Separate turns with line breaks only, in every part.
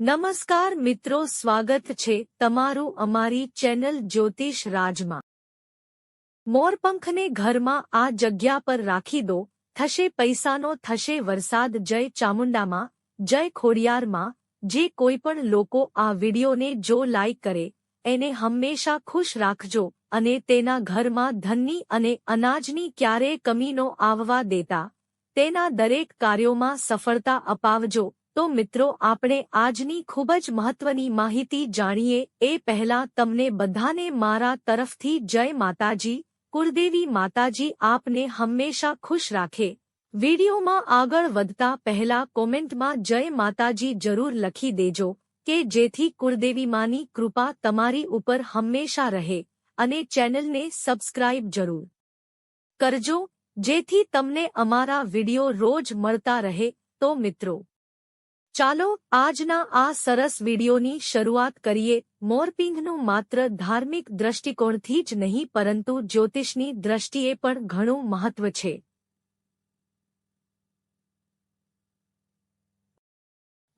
નમસ્કાર મિત્રો, સ્વાગત છે તમારું અમારી ચેનલ જ્યોતિષ રાજમાં. મોરપંખને ઘરમાં આ જગ્યા પર રાખી દો. થશે પૈસાનો થશે વરસાદ, જય ચામુંડામાં, જય ખોડિયારમાં. જે કોઈ પણ લોકો આ વિડીયોને જો લાઈક કરે, એને હંમેશા ખુશ રાખજો અને તેના ઘરમાં ધનની અને અનાજની ક્યારેય કમીનો આવવા દેતા. તેના દરેક કાર્યોમાં સફળતા અપાવજો. તો મિત્રો, આપણે આજની ખૂબ જ મહત્વની માહિતી જાણીએ. એ પહેલા તમને બધાને મારા તરફથી જય માતાજી, કુળદેવી માતાજી આપને હંમેશા ખુશ રાખે. વિડીયોમાં આગળ વધતા પહેલા કોમેન્ટમાં જય માતાજી જરૂર લખી દેજો કે જેથી કુળદેવી માની કૃપા તમારી ઉપર હંમેશા રહે અને ચેનલને સબસ્ક્રાઇબ જરૂર કરજો, જેથી તમને અમારા વિડિયો રોજ મળતા રહે. તો મિત્રો ચાલો આજના આ સરસ વિડીયોની શરૂઆત કરીએ. મોરપિંગનું માત્ર ધાર્મિક દ્રષ્ટિકોણથી જ નહીં, પરંતુ જ્યોતિષની દ્રષ્ટિએ પણ ઘણું મહત્વ છે.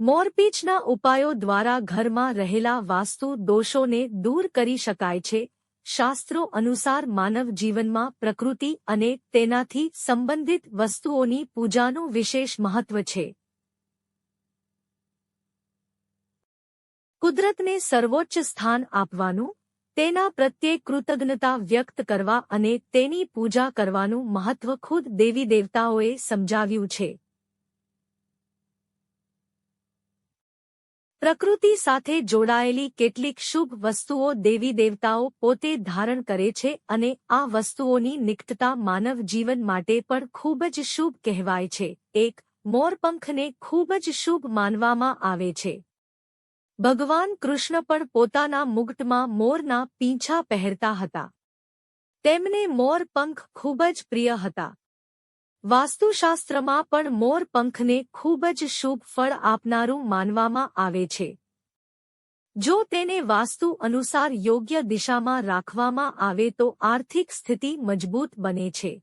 મોરપીંછના ઉપાયો દ્વારા ઘરમાં રહેલા વાસ્તુ દોષોને દૂર કરી શકાય છે. શાસ્ત્રો અનુસાર માનવ જીવનમાં પ્રકૃતિ અને તેનાથી સંબંધિત વસ્તુઓની પૂજાનું વિશેષ મહત્વ છે. કુદરતને સર્વોચ્ચ સ્થાન આપવાનું, તેના પ્રત્યે કૃતજ્ઞતા વ્યક્ત કરવા અને તેની પૂજા કરવાનું મહત્વ ખુદ દેવી દેવતાઓએ સમજાવ્યું છે. પ્રકૃતિ સાથે જોડાયેલી કેટલીક શુભ વસ્તુઓ દેવી દેવતાઓ પોતે ધારણ કરે છે અને આ વસ્તુઓની નિકટતા માનવ જીવન માટે પણ ખૂબ જ શુભ કહેવાય છે. એક, મોરપંખને ખૂબ જ શુભ માનવામાં આવે છે. ભગવાન કૃષ્ણ પણ પોતાના મુગટમાં મોરના પીંછા પહેરતા હતા. તેમને મોર પંખ ખૂબ જ પ્રિય હતા. વાસ્તુશાસ્ત્રમાં પણ મોર પંખને ખૂબ જ શુભ ફળ આપનારું માનવામાં આવે છે. જો તેને વાસ્તુ અનુસાર યોગ્ય દિશામાં રાખવામાં આવે તો આર્થિક સ્થિતિ મજબૂત બને છે.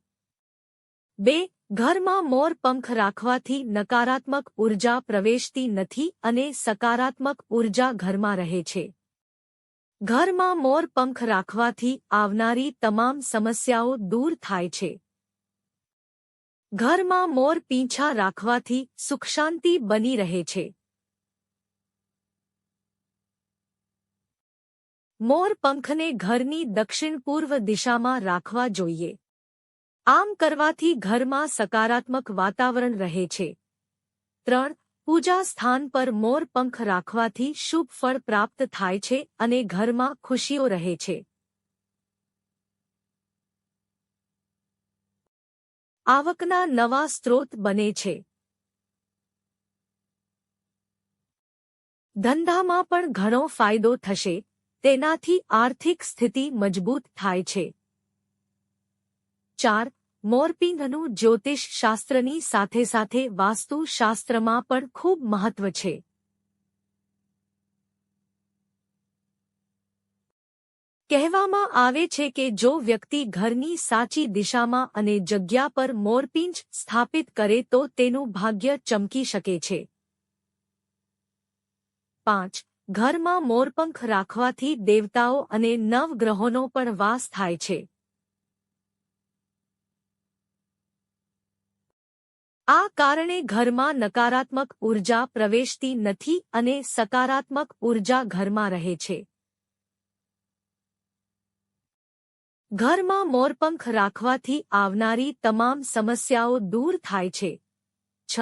બે ઘરમાં મોર પંખ રાખવાથી નકારાત્મક ઊર્જા પ્રવેશતી નથી અને સકારાત્મક ઊર્જા ઘરમાં રહે છે. ઘરમાં મોર પંખ રાખવાથી આવનારી તમામ સમસ્યાઓ દૂર થાય છે. ઘરમાં મોર પીંછા રાખવાથી સુખશાંતિ બની રહે છે. મોર પંખને ઘરની દક્ષિણ પૂર્વ દિશામાં રાખવા જોઈએ. આમ કરવાથી ઘરમાં સકારાત્મક વાતાવરણ રહે છે. ત્રણ, પૂજા સ્થાન પર મોર પંખ રાખવાથી શુભ ફળ પ્રાપ્ત થાય છે અને ઘરમાં ખુશીઓ રહે છે. આવકના નવા સ્ત્રોત બને છે. ધંધામાં પણ ઘણો ફાયદો થશે, તેનાથી આર્થિક સ્થિતિ મજબૂત થાય છે. ચાર મોરપિંગનું જ્યોતિષ શાસ્ત્રની સાથે સાથે વાસ્તુશાસ્ત્રમાં પણ ખૂબ મહત્વ છે. કહેવામાં આવે છે કે જો વ્યક્તિ ઘરની સાચી દિશામાં અને જગ્યા પર મોરપિંચ સ્થાપિત કરે તો તેનું ભાગ્ય ચમકી શકે છે. પાંચ. ઘરમાં મોરપંખ રાખવાથી દેવતાઓ અને નવગ્રહોનો પણ વાસ થાય છે. આ કારણે ઘરમાં નકારાત્મક ઊર્જા પ્રવેશતી નથી અને સકારાત્મક ઊર્જા ઘરમાં રહે છે. ઘરમાં મોરપંખ રાખવાથી આવનારી તમામ સમસ્યાઓ દૂર થાય છે. છ.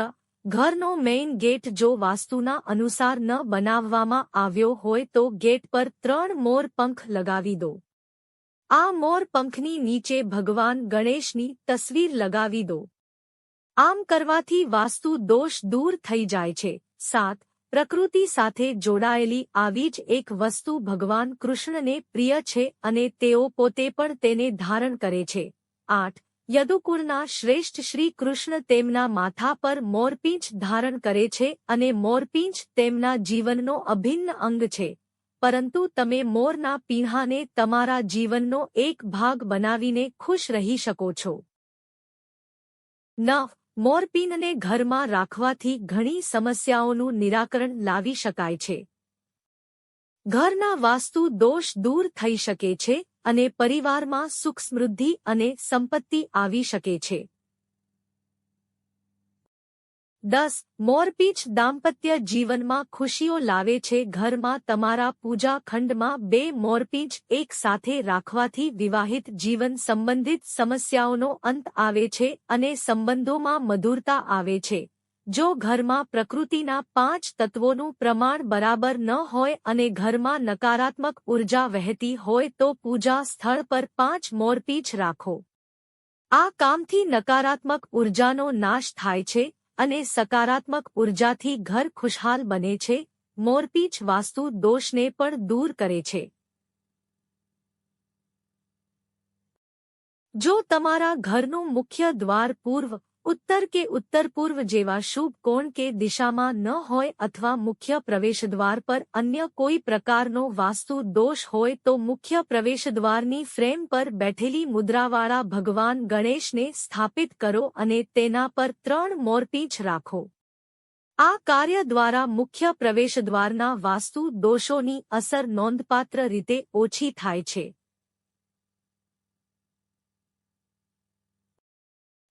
ઘરનો મેઇન ગેટ જો વાસ્તુના અનુસાર ન બનાવવામાં આવ્યો હોય તો ગેટ પર ત્રણ મોરપંખ લગાવી દો. આ મોરપંખની નીચે ભગવાન ગણેશની તસવીર લગાવી દો. આમ કરવાથી વાસ્તુ દોષ દૂર થઈ જાય છે. સાત, પ્રકૃતિ સાથે જોડાયેલી આવી જ એક વસ્તુ ભગવાન કૃષ્ણને પ્રિય છે અને તેઓ પોતે પણ તેને ધારણ કરે છે. આઠ, યદુકુળના શ્રેષ્ઠ શ્રી કૃષ્ણ તેમના માથા પર મોરપીંછ ધારણ કરે છે અને મોરપીંછ તેમના જીવનનો અભિન્ન અંગ છે. પરંતુ તમે મોરના પીણાને તમારા જીવનનો એક ભાગ બનાવીને ખુશ રહી શકો છો. નવ મોરપીનને ઘરમાં રાખવાથી ઘણી સમસ્યાઓનું નિરાકરણ લાવી શકાય છે. ઘરના વાસ્તુ દોષ દૂર થઈ શકે છે અને પરિવારમાં સુખ સમૃદ્ધિ અને સંપત્તિ આવી શકે છે. દસ, મોરપીછ દાંપત્ય જીવનમાં ખુશીઓ લાવે છે ઘરમાં તમારા પૂજા ખંડમાં બે મોરપીંછ એક સાથે રાખવાથી વિવાહિત જીવન સંબંધિત સમસ્યાઓનો અંત આવે છે અને સંબંધોમાં મધુરતા આવે છે. જો ઘરમાં પ્રકૃતિના પાંચ તત્વોનું પ્રમાણ બરાબર ન હોય અને ઘરમાં નકારાત્મક ઊર્જા વહેતી હોય તો પૂજા સ્થળ પર પાંચ મોરપીંછ રાખો. આ કામથી નકારાત્મક ઉર્જાનો નાશ થાય છે અને સકારાત્મક ઉર્જાથી ઘર ખુશહાલ બને છે, મોરપીચ વાસ્તુ દોષને પણ દૂર કરે છે. જો તમારા ઘરનું મુખ્ય દ્વાર પૂર્વ ઉત્તર કે ઉત્તર પૂર્વ જેવા શુભ કોણ કે દિશામાં ન હોય અથવા મુખ્ય પ્રવેશદ્વાર પર અન્ય કોઈ પ્રકારનો વાસ્તુ દોષ હોય તો મુખ્ય પ્રવેશદ્વારની ફ્રેમ પર બેઠેલી મુદ્રાવાળા ભગવાન ગણેશને સ્થાપિત કરો અને તેના પર ત્રણ મોરપીંછ રાખો. આ કાર્ય દ્વારા મુખ્ય પ્રવેશદ્વારના વાસ્તુ દોષોની અસર નોંધપાત્ર રીતે ઓછી થાય છે.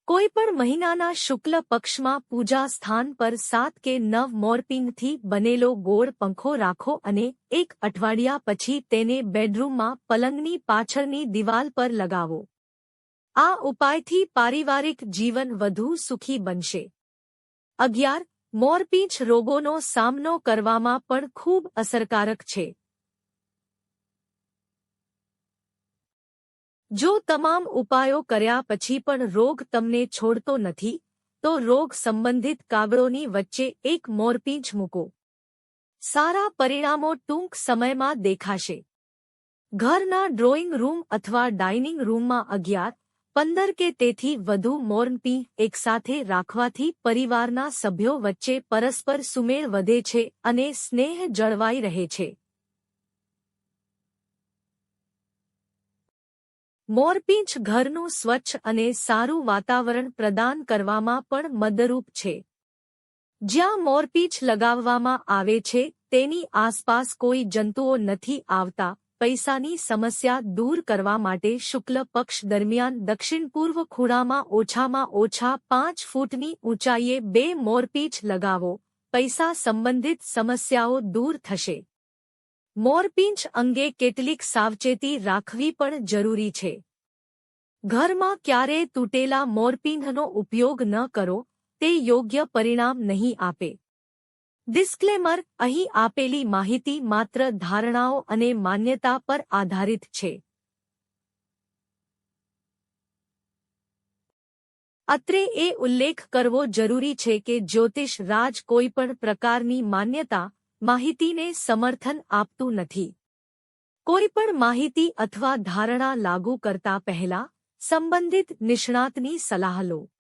કોઈ પણ મહિનાના શુક્લ પક્ષમાં પૂજા સ્થાન પર સાત કે નવ મોરપિંગથી બનેલો ગોળ પંખો રાખો અને એક અઠવાડિયા પછી તેને બેડરૂમમાં પલંગની પાછળની દિવાલ પર લગાવો. આ ઉપાયથી પારિવારિક જીવન વધુ સુખી બનશે. અગિયાર મોરપીંછ રોગોનો સામનો કરવામાં પણ ખૂબ અસરકારક છે. જો તમામ ઉપાયો કર્યા પછી પણ રોગ તમને છોડતો નથી, તો રોગ સંબંધિત કાગળોની વચ્ચે એક મોરપીંછ મૂકો. સારા પરિણામો ટૂંક સમયમાં દેખાશે. ઘરના ડ્રોઈંગ રૂમ અથવા ડાઇનિંગ રૂમમાં અગિયાર, પંદર કે તેથી વધુ મોરપી એકસાથે રાખવાથી પરિવારના સભ્યો વચ્ચે પરસ્પર સુમેળ વધે છે અને સ્નેહ જળવાઈ રહે છે. મોરપીંછ ઘરનું સ્વચ્છ અને સારું વાતાવરણ પ્રદાન કરવામાં પણ મદરૂપ છે. જ્યાં મોરપીંચ લગાવવામાં આવે છે, તેની આસપાસ કોઈ જંતુઓ નથી આવતા, પૈસાની સમસ્યા દૂર કરવા માટે શુક્લ પક્ષ દરમિયાન દક્ષિણ પૂર્વ ખૂણામાં ઓછામાં ઓછા પાંચ ફૂટની ઊંચાઈએ બે મોરપીંછ લગાવો, પૈસા સંબંધિત સમસ્યાઓ દૂર થશે. મોરપીંછ અંગે કેટલીક સાવચેતી રાખવી પણ જરૂરી છે. ઘરમાં ક્યારે તૂટેલા મોરપીંછનો ઉપયોગ ન કરો, તે યોગ્ય પરિણામ નહીં આપે. ડિસ્ક્લેમર અહીં આપેલી માહિતી માત્ર ધારણાઓ અને માન્યતા પર આધારિત છે. અત્રે એ ઉલ્લેખ કરવો જરૂરી છે કે જ્યોતિષ રાજ કોઈપણ પ્રકારની માન્યતા માહિતીને સમર્થન આપતું નથી. કોઈપણ માહિતી અથવા ધારણા લાગુ કરતા પહેલા સંબંધિત નિષ્ણાતની સલાહ લો.